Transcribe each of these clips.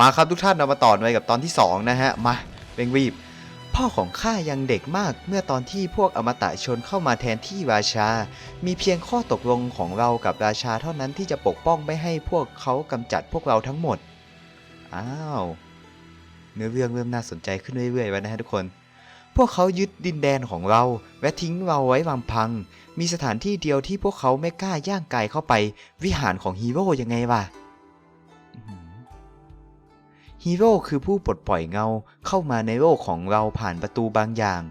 มาครับทุกท่านเรามาต่อไปกับตอนที่ 2 นะฮะ มาเร่งรีบ พ่อของข้ายังเด็กมากเมื่อตอนที่พวกอมตะชนเข้ามาแทนที่ราชา มีเพียงข้อตกลงของเรากับราชาเท่านั้นที่จะปกป้องไม่ให้พวกเขากำจัดพวกเราทั้งหมด อ้าว เนื้อเรื่องเริ่มน่าสนใจขึ้นเรื่อยๆแล้วนะฮะทุกคน พวกเขายึดดินแดนของเราและทิ้งเราไว้ลำพัง มีสถานที่เดียวที่พวกเขาไม่กล้าย่างกายเข้าไป วิหารของฮีโร่ยังไงวะ ฮีโร่คือผู้ปลดปล่อยเงาเข้ามาในโลกของเราผ่านประตูบางอย่าง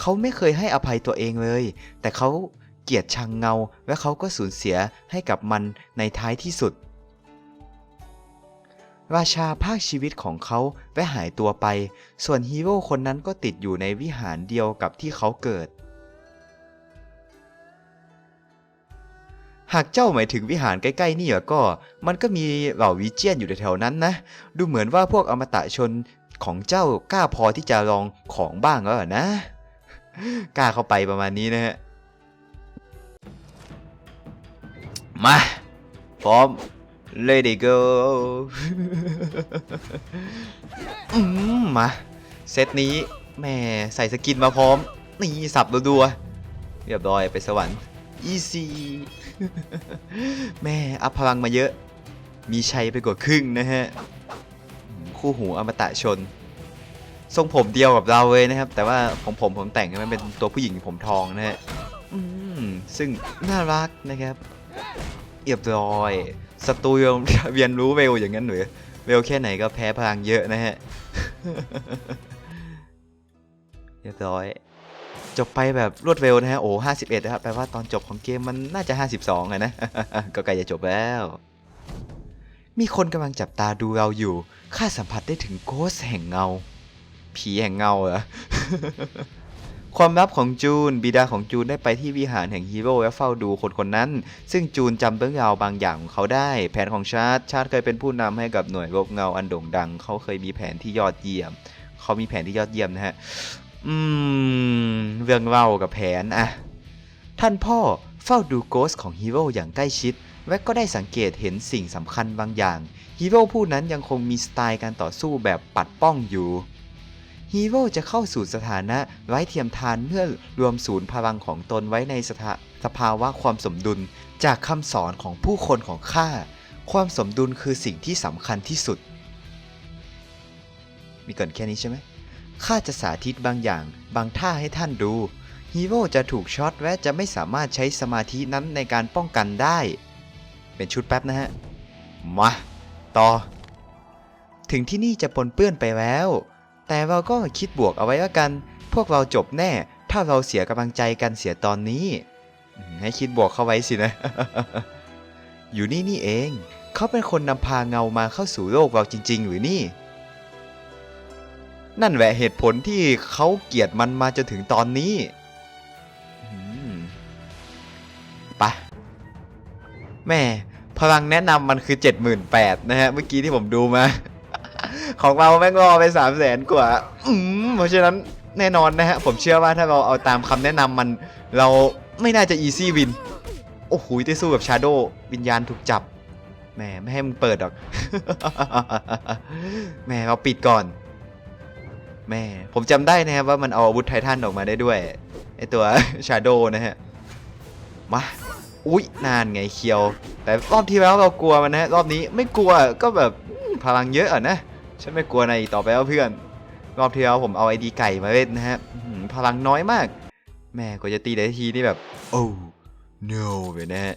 เขาไม่เคยให้อภัยตัวเองเลย แต่เขาเกลียดชังเงา และเขาก็สูญเสียให้กับมันในท้ายที่สุด ราชาภาคชีวิตของเขาและหายตัวไป ส่วนฮีโร่คนนั้นก็ติดอยู่ในวิหารเดียวกับที่เขาเกิด หากเจ้าหมายถึงวิหารใกล้ๆนี่ล้วก็ มันก็มีเหล่าวิเจียนอยู่แถวๆนั้นนะ ดูเหมือนว่าพวกอมตะชนของเจ้ากล้าพอที่จะลองของบ้างแล้วนะ กล้าเข้าไปประมาณนี้นะฮะ มา พร้อม Lady Go อืมมา เซตนี้แม่ใส่สกินมาพร้อม นี่สับดัวๆเรียบร้อยไปสวรรค์ Easy แม่อัพพลังมาเยอะ มีชัยไปกว่าครึ่งนะฮะ คู่หูอมตะชน ทรงผมเดียวกับเราเลยนะครับ แต่ว่าของผมผมแต่งให้มันเป็นตัวผู้หญิงผมทองนะฮะซึ่งน่ารักนะครับเรียบร้อยศัตรูเรียนรู้เร็วอย่างนั้นหรือเร็วแค่ไหนก็แพ้พลังเยอะนะฮะเรียบร้อย จบไปแบบรวดเร็วนะฮะโอ้ห้าสิบเอ็ดนะครับแปลว่าตอนจบของเกมมันน่าจะ52อะนะก็ใกล้จะจบแล้ว มีคนกำลังจับตาดูเราอยู่ข้าสัมผัสได้ถึงโกสแห่งเงา ผีแห่งเงาเหรอความลับของจูน บิดาของจูนได้ไปที่วิหารแห่งฮีโร่และเฝ้าดูคนคนนั้น ซึ่งจูนจำเรื่องราวบางอย่างของเขาได้ แผนของชาร์ตชาร์ตเคยเป็นผู้นำให้กับหน่วยรบเงาอันโด่งดัง เขาเคยมีแผนที่ยอดเยี่ยม เขามีแผนที่ยอดเยี่ยมนะฮะ อืม เรื่องเล่ากับแผนอะท่านพ่อเฝ้าดูโกสของฮีโร่อย่างใกล้ชิด และก็ได้สังเกตเห็นสิ่งสำคัญบางอย่างฮีโร่ผู้นั้นยังคงมีสไตล์การต่อสู้แบบปัดป้องอยู่ฮีโร่จะเข้าสู่สถานะไร้เทียมทานเมื่อรวมศูนย์พลังของตนไว้ในสถาสภาวะความสมดุลจากคำสอนของผู้คนของข้า ความสมดุลคือสิ่งที่สำคัญที่สุด มีเกินแค่นี้ใช่ไหม ข้าจะสาธิตบางอย่าง บางท่าให้ท่านดู ฮีโร่จะถูกช็อตและจะไม่สามารถใช้สมาธินั้นในการป้องกันได้ เป็นชุดแป๊บนะฮะ มา ต่อ ถึงที่นี่จะปนเปื้อนไปแล้ว แต่เราก็คิดบวกเอาไว้ละกัน พวกเราจบแน่ ถ้าเราเสียกำลังใจกันเสียตอนนี้ ให้คิดบวกเข้าไว้สินะ อยู่นี่นี่เอง เขาเป็นคนนำพาเงามาเข้าสู่โลกเราจริง ๆ หรือนี่ นั่นแหละเหตุผลที่เขาเกลียดมันมาจนถึงตอนนี้ไปะแม่พลังแนะนำมันคือ 78,000นะฮะ เมื่อกี้ที่ผมดูมา ของเราแม่งรอไป3 0 0แสนกว่าอืมเพราะฉะนั้นแน่นอนนะฮะ ผมเชื่อว่าถ้าเราเอาตามคำแนะนำมัน เราไม่น่าจะ easy win โอ้โหได้สู้กับชาโดวิญญาณถูกจับแหมไม่ให้มึงเปิดหรอกแหมเราปิดก่อน แม่ ผมจำได้นะครับว่ามันเอาอาวุธไททันออกมาได้ด้วยไอตัวชาโดนะฮะ มา อุ๊ย นานไงเคียว แต่รอบที่แล้วเรากลัวมันนะรอบนี้ไม่กลัวก็แบบพลังเยอะอะนะ ฉันไม่กลัวในต่อไปแล้วเพื่อน รอบที่แล้วผมเอาไอดีไก่มาเล่นนะฮะพลังน้อยมาก แม่กว่าจะตีได้ทีนี่แบบ โอ้ no เลยนะฮะ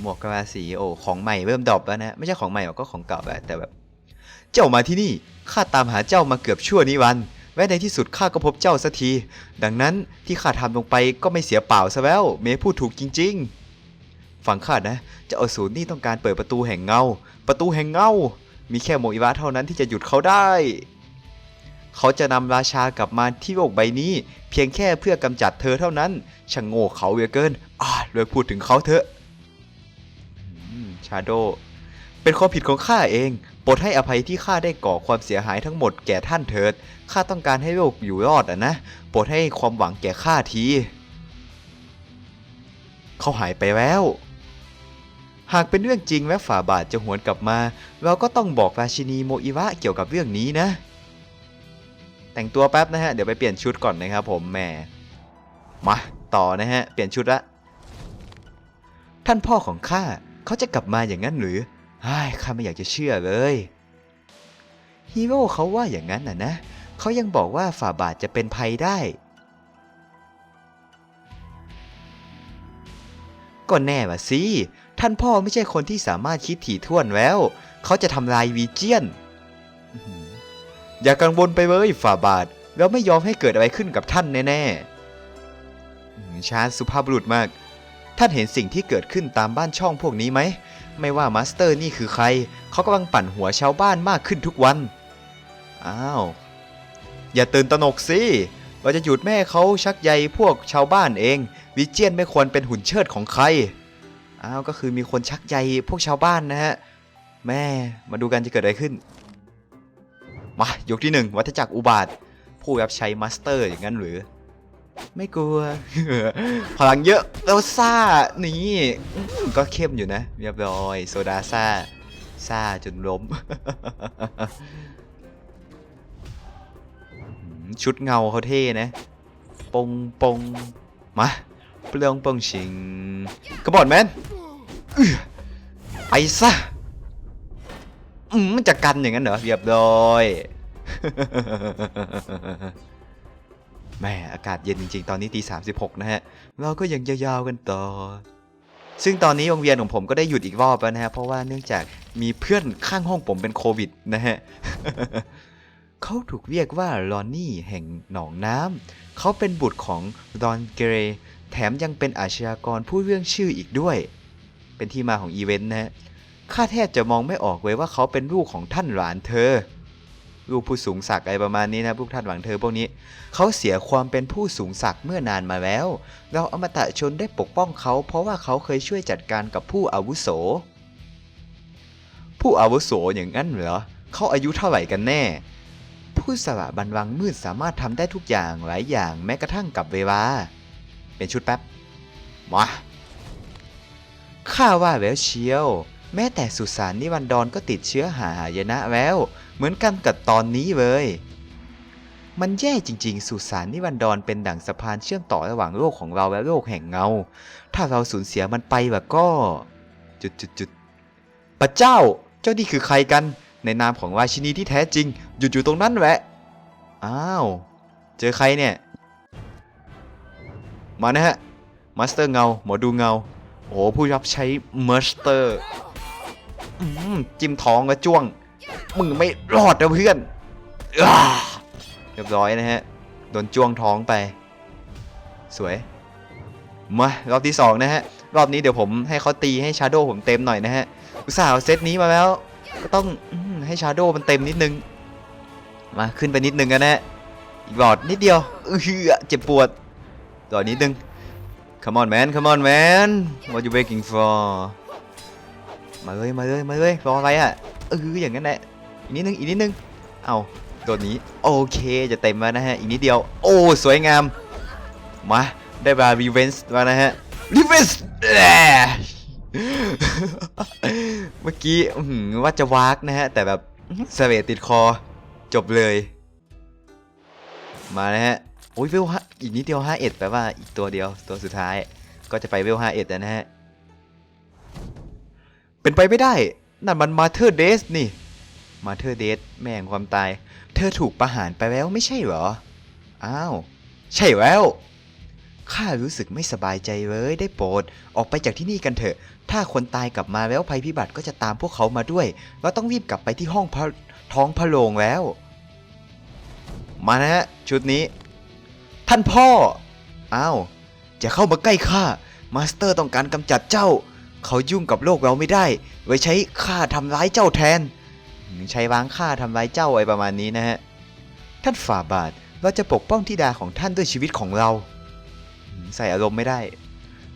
หมวกกระบาสีโอ้ของใหม่เริ่มดรอปแล้วนะ ไม่ใช่ของใหม่หรอกก็ของเก่าแหละแต่แบบ เจ้ามาที่นี่ข้าตามหาเจ้ามาเกือบชั่วนิรันและในที่สุดข้าก็พบเจ้าสักที ดังนั้นที่ข้าทำลงไปก็ไม่เสียเปล่าซะแล้ว เมย์พูดถูกจริง ๆ ฟังข้านะเจ้าอสูรนี่ต้องการเปิดประตูแห่งเงา ประตูแห่งเงา มีแค่โมอิวะเท่านั้นที่จะหยุดเขาได้ เขาจะนำราชากลับมาที่โลกใบนี้ เพียงแค่เพื่อกำจัดเธอเท่านั้นช่างโง่เขาเหลือเกินอ่าเลยพูดถึงเขาเถอะชาโดเป็นความผิดของข้าเอง โปรดให้อภัยที่ข้าได้ก่อความเสียหายทั้งหมดแก่ท่านเถิด ข้าต้องการให้โลกอยู่รอดอะนะ โปรดให้ความหวังแก่ข้าที เขาหายไปแล้ว หากเป็นเรื่องจริงและฝ่าบาทจะหวนกลับมา เราก็ต้องบอกราชินีโมอิวะเกี่ยวกับเรื่องนี้นะ แต่งตัวแป๊บนะฮะ เดี๋ยวไปเปลี่ยนชุดก่อนนะครับผมแหม มาต่อนะฮะ เปลี่ยนชุดละ ท่านพ่อของข้าเขาจะกลับมาอย่างนั้นหรือ ไอ้ข้าไม่อยากจะเชื่อเลยฮีโร่เขาว่าอย่างนั้นน่ะนะเขายังบอกว่าฝ่าบาทจะเป็นภัยได้ ก็แน่ว่ะสิ ท่านพ่อไม่ใช่คนที่สามารถคิดถี่ถ้วนแล้ว เขาจะทำลายวีเจียน อย่ากังวลไปเลยฝ่าบาท เราไม่ยอมให้เกิดอะไรขึ้นกับท่านแน่ๆชาสุภาพบุรุษมาก ท่านเห็นสิ่งที่เกิดขึ้นตามบ้านช่องพวกนี้ไหม ไม่ว่ามาสเตอร์นี่คือใคร เขากำลังปั่นหัวชาวบ้านมากขึ้นทุกวัน อ้าว อย่าตื่นตระหนกสิ เราจะหยุดแม่เขาชักใยพวกชาวบ้านเอง วิเจียนไม่ควรเป็นหุ่นเชิดของใคร อ้าวก็คือมีคนชักใยพวกชาวบ้านนะฮะ แม่ มาดูกันจะเกิดอะไรขึ้น มายกที่หนึ่งวัฏจักรอุบาท ผู้รับใช้มาสเตอร์อย่างนั้นหรือ ไม่กลัว พลังเยอะแล้วซ่า นี่ก็เข้มอยู่นะ เรียบร้อย โซดาซ่า ซ่าจนล้ม ชุดเงาเขาเท่นะ ปงปงมาเปลืองปงชิงกระบอกแมนอื้อไปซะอืมมันจะกันอย่างนั้นเหรอ เรียบร้อย แม่อากาศเย็นจริงๆ ตอนนี้ตีสามสิบหกนะฮะ เราก็ยังยาวๆกันต่อ ซึ่งตอนนี้วงเวียนของผมก็ได้หยุดอีกรอบแล้วนะฮะ เพราะว่าเนื่องจากมีเพื่อนข้างห้องผมเป็นโควิดนะฮะเขาถูกเรียกว่าลอนนี่แห่งหนองน้ำ เขาเป็นบุตรของดอนเกรแถมยังเป็นอาชญากรผู้เรื่องชื่ออีกด้วย เป็นที่มาของอีเวนต์นะฮะข้าแทบจะมองไม่ออกเลยว่าเขาเป็นลูกของท่านหลานเธอ ลูกผู้สูงศักดิ์อะไรประมาณนี้นะพวกท่านหวังเธอพวกนี้เขาเสียความเป็นผู้สูงศักดิ์เมื่อนานมาแล้ว เราอมตะชนได้ปกป้องเขา เพราะว่าเขาเคยช่วยจัดการกับผู้อาวุโส ผู้อาวุโสอย่างนั้นเหรอเขาอายุเท่าไหร่กันแน่ ผู้สละบันวังมืดสามารถทำได้ทุกอย่างหลายอย่างแม้กระทั่งกับเวลาเป็นชุดแป๊บมาข้าว่าแล้วเชียว แม้แต่สุสานนิวันดรก็ติดเชื้อหาหายนะแล้ว เหมือนกันกับตอนนี้เลย มันแย่จริง ๆ สุสานนิวันดรเป็นดั่งสะพานเชื่อมต่อระหว่างโลกของเราและโลกแห่งเงา ถ้าเราสูญเสียมันไปแบบก็ จุดจุดจุดพระเจ้า เจ้านี่คือใครกัน ในนามของราชินีที่แท้จริง หยุดอยู่ตรงนั้นแหละ อ้าว เจอใครเนี่ย มานะฮะ มาสเตอร์เงา หมอดูเงา โอ้ผู้รับใช้มาสเตอร์อืมจิ้มท้องแล้วจ้วง มึงไม่รอดนะเพื่อนเรียบร้อยนะฮะ โดนจ้วงท้องไป สวย มารอบที่สองนะฮะ รอบนี้เดี๋ยวผมให้เขาตีให้ชาโดผมเต็มหน่อยนะฮะ อุตส่าห์เซตนี้มาแล้ว ก็ต้องอให้ชาโดมันเต็มนิดนึง มาขึ้นไปนิดนึงกันนะฮะ อีกหลอดนิดเดียวเออเจ็บปวดต่อนิดนึง come on man come on man what you waiting for มาเลยมาเลยมาเลยรออะไรอะ เอออย่างนั้นแหละอีกนิดนึงอีกนิดนึงเอาตัวนี้โอเคจะเต็มแล้วนะฮะอีกนิดเดียวโอ้สวยงามมาได้บารีเวนส์มานะฮะรีเวนส์เมื่อกี้ว่าจะวากนะฮะแต่แบบเสเวตติดคอจบเลย มานะฮะโอ้ยเวลห้าอีกนิดเดียวห้าเอ็ดแปลว่าอีกตัวเดียวตัวสุดท้าย ก็จะไปเวลห้าเอ็ดนะฮะเป็นไปไม่ได้ นั่นมันมาเธอเดสนี่ มาเธอเดสแม่งความตาย เธอถูกประหารไปแล้วไม่ใช่เหรอ อ้าว ใช่แล้ว ข้ารู้สึกไม่สบายใจเลยได้โปรด ออกไปจากที่นี่กันเถอะ ถ้าคนตายกลับมาแล้วภัยพิบัติก็จะตามพวกเขามาด้วย เราต้องรีบกลับไปที่ห้องพระท้องพระโรงแล้ว มานะฮะชุดนี้ ท่านพ่อ อ้าว จะเข้ามาใกล้ข้า มาสเตอร์ต้องการกำจัดเจ้า เขายุ่งกับโลกเราไม่ได้ ไว้ใช้ข้าทำร้ายเจ้าแทน ใช้วางข้าทำร้ายเจ้าไว้ประมาณนี้นะฮะ ท่านฝ่าบาทเราจะปกป้องธิดาของท่านด้วยชีวิตของเรา ใส่อารมณ์ไม่ได้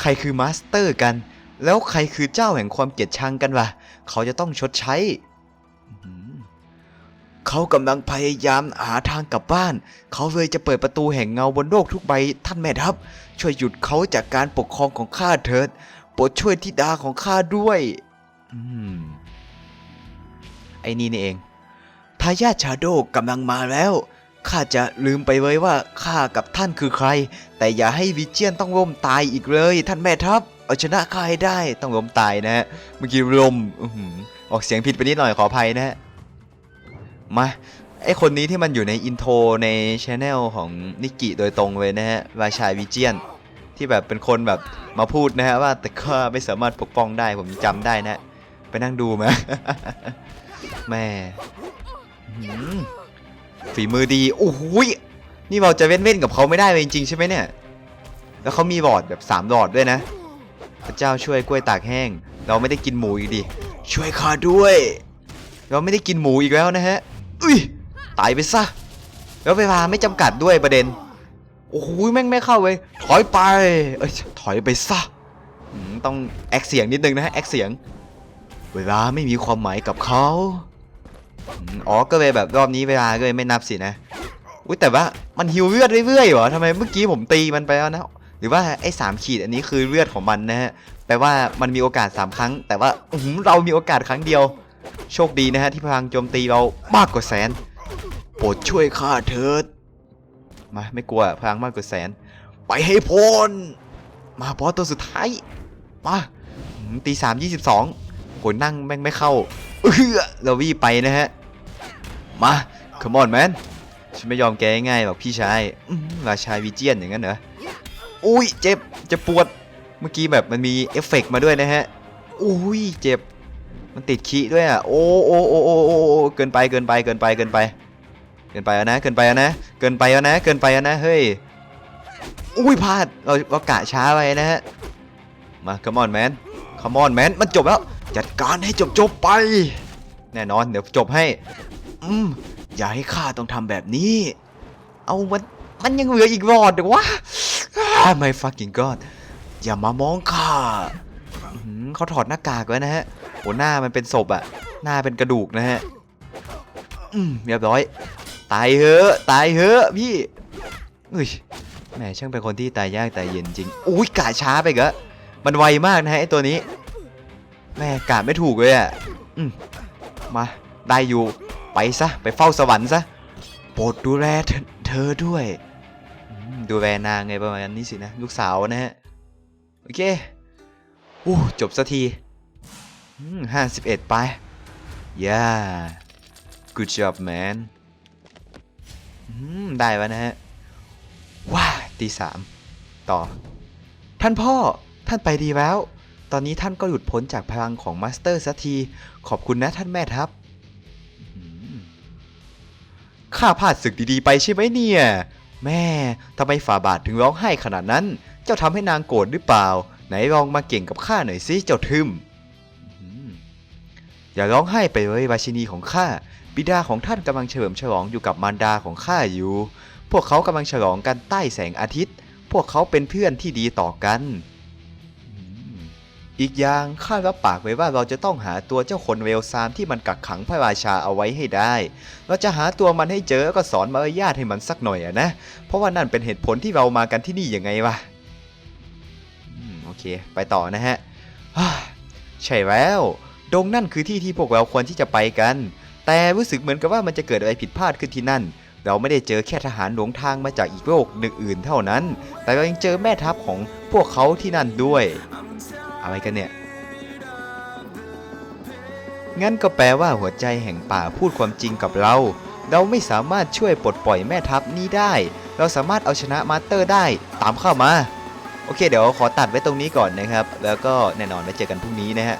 ใครคือมาสเตอร์กัน แล้วใครคือเจ้าแห่งความเกลียดชังกันวะ เขาจะต้องชดใช้ เขากำลังพยายามหาทางกลับบ้าน เขาเลยจะเปิดประตูแห่งเงาบนโลกทุกใบท่านแม่ทัพ ช่วยหยุดเขาจากการปกครองของข้าเถิด โปรดช่วยธิดาของข้าด้วย อืม ไอ้นี่นี่เอง ทายาทชาโดกำลังมาแล้ว ข้าจะลืมไปไว้ว่าข้ากับท่านคือใคร แต่อย่าให้วิเจียนต้องล้มตายอีกเลย ท่านแม่ทัพ เอาชนะข้าให้ได้ ต้องล้มตายนะฮะ เมื่อกี้ลมอื้อหือออกเสียงผิดไปนิดหน่อยขออภัยนะฮะ มา ไอคนนี้ที่มันอยู่ในอินโทรในช anel ของนิกิโดยตรงเลยนะฮะ ราชาวิเจียน ที่แบบเป็นคนแบบมาพูดนะฮะว่าแต่ข้าไม่สามารถปกป้องได้ผมจำได้นะ ไปนั่งดูมาแม่ฝีมือดีโอ้โหยนี่เราจะเว้นเว้นๆกับเขาไม่ได้เลยจริงๆใช่ไหมเนี่ย แล้วเขามีหลอดแบบ3หลอดด้วยนะ พระเจ้าช่วยกล้วยตากแห้ง เราไม่ได้กินหมูอีกดิ ช่วยข้าด้วย เราไม่ได้กินหมูอีกแล้วนะฮะ อุ้ย ตายไปซะ แล้วเวลาไม่จำกัดด้วยประเด็น โอ้โหแม่งไม่เข้าเลยถอยไป เอ้ยถอยไปซะต้องแอคเสียงนิดนึงนะฮะแอคเสียง เวลาไม่มีความหมายกับเขาอ๋อก็เลยแบบรอบนี้เวลาก็เลยไม่นับสินะอุ้ยแต่ว่ามันฮิวเลือดเรื่อยๆเหรอทำไมเมื่อกี้ผมตีมันไปแล้วนะ หรือว่าไอ้สามขีดอันนี้คือเลือดของมันนะฮะแปลว่ามันมีโอกาส3ครั้ง แต่ว่าอืเรามีโอกาสครั้งเดียว โชคดีนะฮะที่พลังโจมตีเรามากกว่าแสน โปรดช่วยข้าเถิด มาไม่กลัวพลังมากกว่าแสน ไปให้พ้นมาบอสตัวสุดท้าย มาตีสามยี่สิบสองโหนั่งแม่งไม่เข้าเออเราวี่ไปนะฮะ มา come on man ฉันไม่ยอมแกง่ายหรอกพี่ชายราชาวิเจียนอย่างนั้นเหรออุ้ยเจ็บจ็บปวดเมื่อกี้แบบมันมีเอฟเฟกต์มาด้วยนะฮะอุ้ยเจ็บมันติดขี้ด้วยอะโอโอโอ้โอ้โอ้โอ้เกินไปเกินไปเกินไปเกินไป เกินไปแล้วนะ เกินไปแล้วนะ เกินไปแล้วนะ เกินไปแล้วนะ เฮ้ย อุ้ยพลาด เราเรากะช้าไปนะฮะ มา come on man come on man มันจบแล้ว จัดการให้จบจบๆไป แน่นอน เดี๋ยวจบให้ อืม อย่าให้ข้าต้องทำแบบนี้ เอามันมันยังเหลืออีกรอดเดี๋ยววะไม่ fucking god อย่ามามองข้าเขาถอดหน้ากากไว้นะฮะโหหน้ามันเป็นศพอะหน้าเป็นกระดูกนะฮะอืมเรียบร้อย ตายเหอะตายเหอะพี่อุ้ยแหมช่างเป็นคนที่ตายยากตายเย็นจริงอุ้ยกะช้าไปเหรอมันไวมากนะฮะไอตัวนี้แม่กะไม่ถูกเลยอะอืมมาได้อยู่ไปซะไปเฝ้าสวรรค์ซะโปรดดูแลเธอด้วยดูแลนางไงประมาณนี้สินะลูกสาวนะฮะโอเคอู้จบสักทีห้าสิบเอ็ดไป yeah good job man ได้แล้วนะฮะ ว้าตีสามต่อ ท่านพ่อ ท่านไปดีแล้ว ตอนนี้ท่านก็หลุดพ้นจากพลังของมาสเตอร์สักที ขอบคุณนะท่านแม่ทัพข้าพลาดศึกดีๆไปใช่ไหมเนี่ย แม่ทำไมฝ่าบาทถึงร้องไห้ขนาดนั้น เจ้าทำให้นางโกรธหรือเปล่า ไหนลองมาเก่งกับข้าหน่อยสิเจ้าทึมอืมอย่าร้องไห้ไปเลยราชินีของข้า บิดาของท่านกำลังเฉลิมฉลองอยู่กับมารดาของข้าอยู่ พวกเขากำลังฉลองกันใต้แสงอาทิตย์ พวกเขาเป็นเพื่อนที่ดีต่อกัน อีกอย่างข้ารับปากไว้ว่าเราจะต้องหาตัวเจ้าคนเวลซามที่มันกักขังพระราชาเอาไว้ให้ได้ เราจะหาตัวมันให้เจอแล้วก็สอนมารยาทให้มันสักหน่อยอะนะ เพราะว่านั่นเป็นเหตุผลที่เรามากันที่นี่ยังไงวะโอเค ไปต่อนะฮะใช่แล้วดงนั่นคือที่ที่พวกเราควรที่จะไปกัน แต่รู้สึกเหมือนกับว่ามันจะเกิดอะไรผิดพลาดขึ้นที่นั่น เราไม่ได้เจอแค่ทหารหลงทางมาจากอีกโลกหนึ่งอื่นเท่านั้น แต่เรายังเจอแม่ทัพของพวกเขาที่นั่นด้วย อะไรกันเนี่ย งั้นก็แปลว่าหัวใจแห่งป่าพูดความจริงกับเรา เราไม่สามารถช่วยปลดปล่อยแม่ทัพนี้ได้ เราสามารถเอาชนะมาสเตอร์ได้ตามเข้ามา โอเค เดี๋ยวขอตัดไว้ตรงนี้ก่อนนะครับ แล้วก็แน่นอนไว้เจอกันพรุ่งนี้นะฮะ